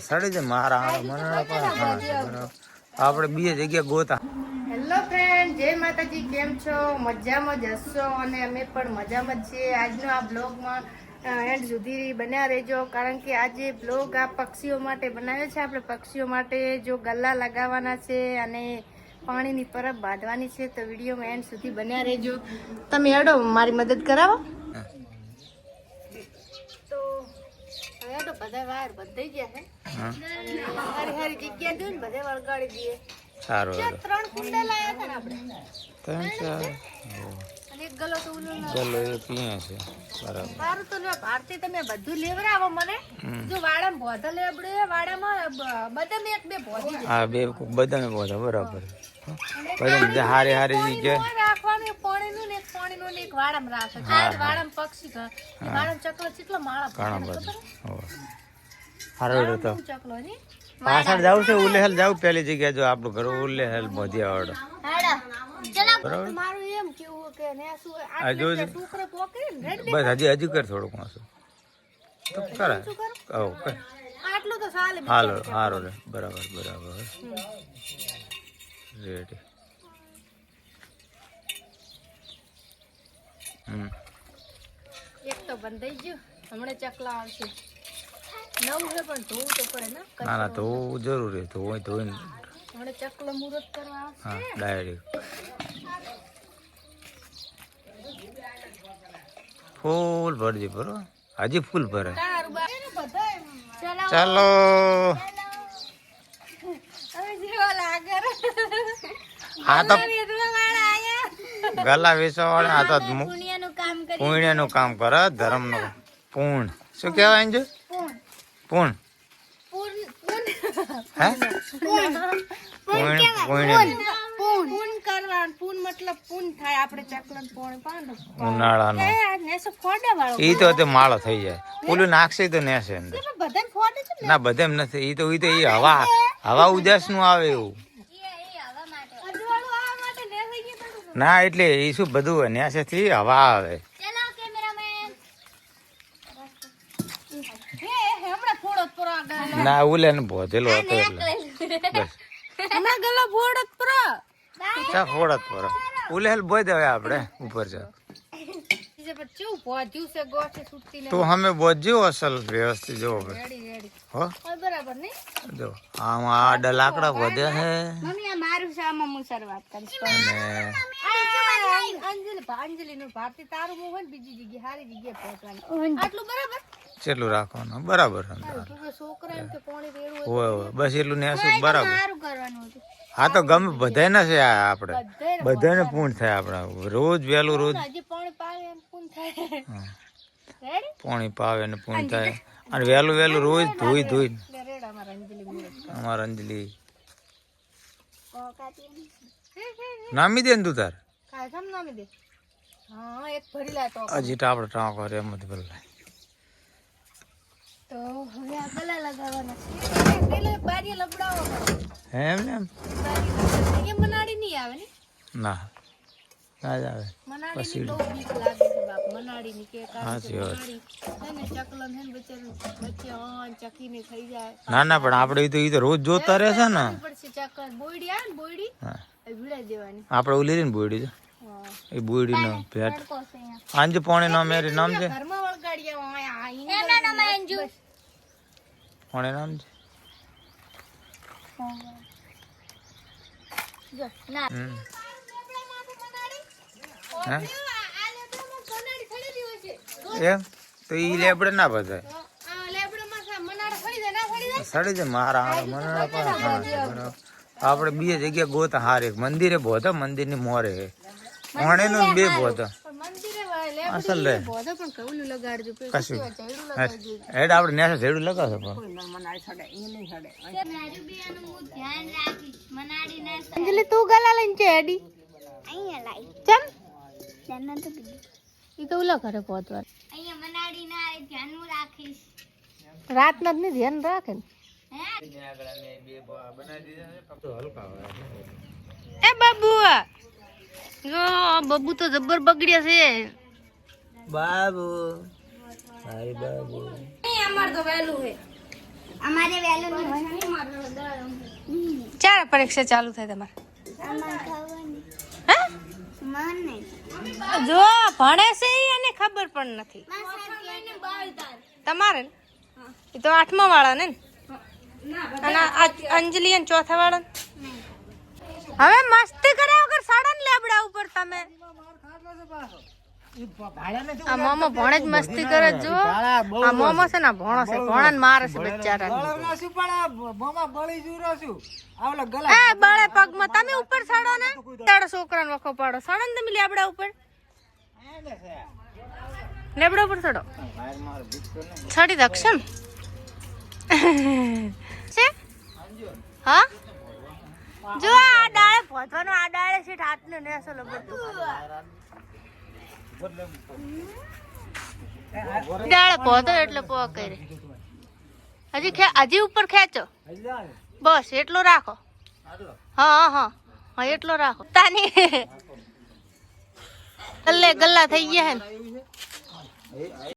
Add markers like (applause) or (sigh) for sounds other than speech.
સડી જાય મારા. આપણે બે જગ્યા ગોતા. હેલો ફ્રેન્ડ જય માતાજી કેમ છો? મજામાં જ હશો? અને અમે પણ મજામાં જ છીએ. આજનો આ બ્લોગમાં એન્ડ સુધી બન્યા રહેજો. કારણ કે આજે બ્લોગ આ પક્ષીઓ માટે બનાવ્યો છે. આપણે પક્ષીઓ માટે જો ગલ્લા લગાવવાના છે અને પાણીની પરબ બાંધવાની છે તો વિડીયોમાં એન્ડ સુધી બન્યા રહેજો. તમે અડો મારી મદદ કરાવો. તો તો બધા વાર બધાઈ ગયા છે. હા. અને હારી હારી જગ્યા દઉં ને બધે વળગાડી દઈએ. સારું ત્રણ કુંડા લાયા હતા ને આપણે. ત્રણ ચાર. અને એક ગલો તો ઓલો ના એ પીએ છે? બરાબર. સારું તો ભારતી તમે બધું લેવડાવો મને. જો વાડામાં ભોધા લેબડે વાડામાં બદામ એક બે ભોધી દે. હા બે બધા બરાબર. બધા હારે હારી જગ્યા હોય રાખવાનું પાણીનું ને પાણીનું ને એક વાડામાં રાખે. ચાર વાડામાં પક્ષી ઘર. એ ચકલો કેટલો માળા ઘણા ભરે બધા. ખબર હોવે. સારું હેડો તો. ચકલો ની પાછળ જવું છે ઉલેહલ જવું પહેલી જગ્યાએ જો આપણું ઘર ઉલેહલ મોધિયા બરાબર? મારું એમ કેવું કે ને શું આ આટલે ટુકડે પોકે બસ હજી હજી કર થોડુંક માસું તો કર? આટલું તો ચાલે હાલો હારો રે. બરાબર બરાબર. રેડી હમ એક તો બંધાઈ ગયું. હમણાં ચકલા આવશે. નવું છે પણ ધોવું તો પડે ને. ના ના તો જરૂરી તો હોય તો હમણાં ચકલો મુહૂર્ત કરવા આવશે. હા ડાયરેક્ટ ફૂલ ભરજી ભરો. હજી ફૂલ ભરે. ચાલો હવે જેવા લાગે આ તો ગલા વેચવાવાળા આ તો પુણ્યનું કામ કરી ધર્મનું પૂર્ણ શું કહેવાય છે પૂર્ણ. હે. પૂર્ણ પૂર્ણ પૂન. પૂન કરવાનું. પૂન મતલબ પૂન થાય. આપણે ચકલન પોણે પાંડો. ઉનાળાનો. એ નેસો ફોડે વાળો. ઈ તો તે માળો થઈ જાય. ઓલું નાખશે તો નેસે અંદર. બધાને ફોડે છે ના? બધે એમ નથી. ઈ તો ઈ તો ઈ હવા હવા ઉદાસનું આવે એવું અજવાળું આવવા માટે નેસાઈ ગયું થોડું. ના એટલે એ શું બધું અન્યાસેથી હવા આવે. ના ઉલે ને બોધેલો હતો એટલે. ફોડત પર. ઉલેલ ભોય બોય દેવે આપણે ઉપર છે જે પણ ચેવું ભોજ્યું છે ગોઠે છૂટતી ને. તો અમે બોધ્યો અસલ વ્યવસ્થિત જો હવે. Ready, ready. હો હવે બરાબર નહીં? જો આમાં આડા લાકડા વધે છે મમ્મી, આ મારું છે, આમાં હું શરૂઆત કરીશ. અને આ અંજલિ ભા- અંજલિનું ભારતી તારું મોહ હોય ને બીજી જગ્યાએ સારી જગ્યાએ પહોંચવાનું. આટલું બરાબર કેટલું રાખવાનું બરાબર અંદર. તું કે છોકરા એમ કે પાણી રેડવું હોય હોય બસ એટલું નેસું બરાબર સારું કરવાનું હતું હા તો ગમે બધાને છે આ આપણે બધાય બધાને પૂર્ણ થાય આપણે રોજ વહેલું રોજ હજી પાણી પાવે ને પૂણ થાય. અને વહેલું વહેલું રોજ ધોઈ ધોઈ અમાર અંજલિ નામી દે ને તું તાર? કાય સમ નામી દે? હા એક ભરી લા તો હજી ટાપડે ટાંકો કરે એમ જ પેલા તો હવે આ ગલા લગાવવાના છે. પેલે બારી લબડાવો એમ ને એમ? બારી નહીં આવે ને? ના. ના જ આવે. મનાડી ની બહુ બીક લાગે છે બાપ મનાડી ની પણ આપણે તો એ તો રોજ જોતા રહે છે ને. પડશે ચકલ. બોયડી આવે ને બોયડી? હા. એ ભીડાઈ દેવાની. આપણે ઓલી રહી ને બોયડી છે. એ બોયડી નો ભેટ. આંજ પોણે નામ મેરી નામ છે? પોણે નામ છે? જો ના. હે? એમ? તો ઈ લેબડે ના બધાય તો આ લેબડામાં સા મનાડો ફરી જાય ના ફરી જાય સડી જાય મારા હારા મને ના પાડે ઘણા છે બરાબર. આપણે બીજે જગ્યાએ ગોતા હારે. મંદિરે ભોતો મંદિરની મોરે. ઓણે નું બે ભોતો પણ અસલ રે. પણ કશું હેડ આપણે નેસે ઝેડું લગાવશે પણ. તું ગલા લઈને છે એડી ચમ. ઈ તો ઉલા ઘરે પહોંચવા રાત ના જ ધ્યાન રાખે ને. એ બાબુ! આ બબુ તો જબ્બર બગડ્યા છે. બાબુ. હાય બાબુ. અમાર તો અમારે ચાર પરીક્ષા ચાલુ થાય તમારે અમારે ખબર નહીં હે મન નહીં જો ભણે છે અને ખબર પણ નથી. તમારે એ તો આઠમા વાળા ને અને અંજલિ અને ચોથા વાળા હવે મસ્તી કર્યા વગર સાડા ને લેબડા ઉપર તમે. આ મોમો ભણે જ મસ્તી કરે જો આ મોમો છે ને ભણો છે ભણા ને મારે છે બચારા એ બળે પગમાં તમે ઉપર સડો ને તારો છોકરાને વખો પાડો. સડો ને તમે લેબડા ઉપર. લેબડા ઉપર સડો સડી દક્ષ ને. છે? હા? જો આ ડાળે પહોંચવાનો આ ડાળે છે હાથને નેસો લબડતું ડાળે પહોંચો એટલે પો કરે. હજી હજી ઉપર ખેંચો. બસ, એટલો રાખો. હા હા હા. એટલો રાખો. તાની (laughs) ગલ્લે ગલ્લા થઈ ગયા હે